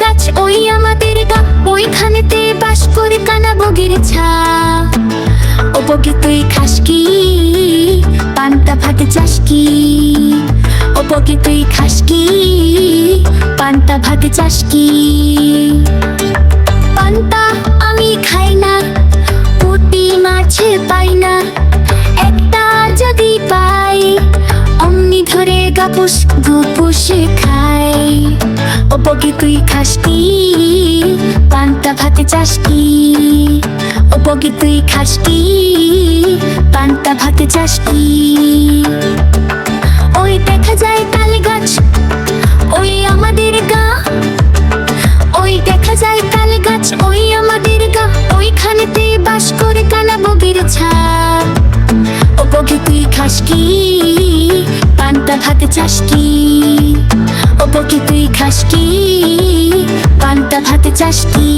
গাছ, ওই আমাদের গা, ওইখানেতে বাস করে কানা বগির ছা। ও তুই খাস কি? পান্তা ভাত চাস কি? ও তুই খাস কি? পান্তা ভাত চাস কি? পান্তা আমি খাই না, পুটি মাছে পাই না। একটা যদি পাই, অমনি ধরে গাপুস গুপুস খাই ও বগি তুই খাস কি? পান্তা ভাতে চাস কি? ও তুই খাস কি? পান্তা ভাতে কি? ওই দেখা যায় তাল গাছ ওই আমাদের গা। ওই দেখা যায় তাল গাছ ওই আমাদের গা। ওইখানেতে বাস করে কানা বগির ছাপ। ও বগি তুই খাস কি? পান্তা ভাতে কি? ও বগি তুই খাস কি? পান্তা ভাতে চাস কি?